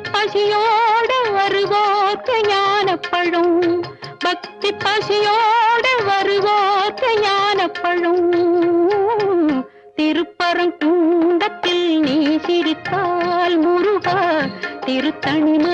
பசியோடு வருவோர்க்கு ஞானப்பழும். பக்தி பசியோடு வருவோர்க்கு ஞானப்பழும். பழம் நீ சிரித்தால் முருகா திருத்தணி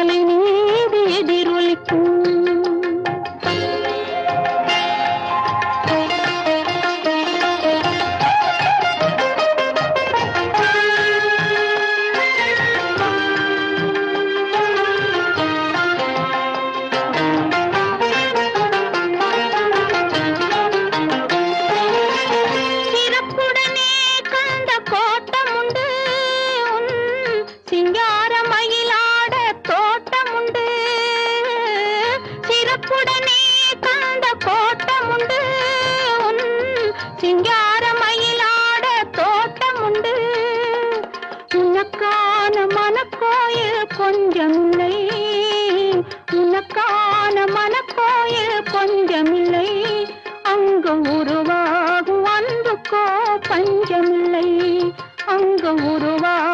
சிங்கார மயிலாட தோட்டம் உண்டு சிறப்புடனே கந்த கோட்டமுண்டு. உன் சிங்கார மயிலாட தோட்டம் உண்டு உனக்கான மனக்கோயில் கொஞ்சமில்லை. உனக்கான மனக்கோயில் கொஞ்சமில்லை. அங்கு உருவாகும் அன்புக்கோ பஞ்சமில்லை. அங்கு உருவாகும்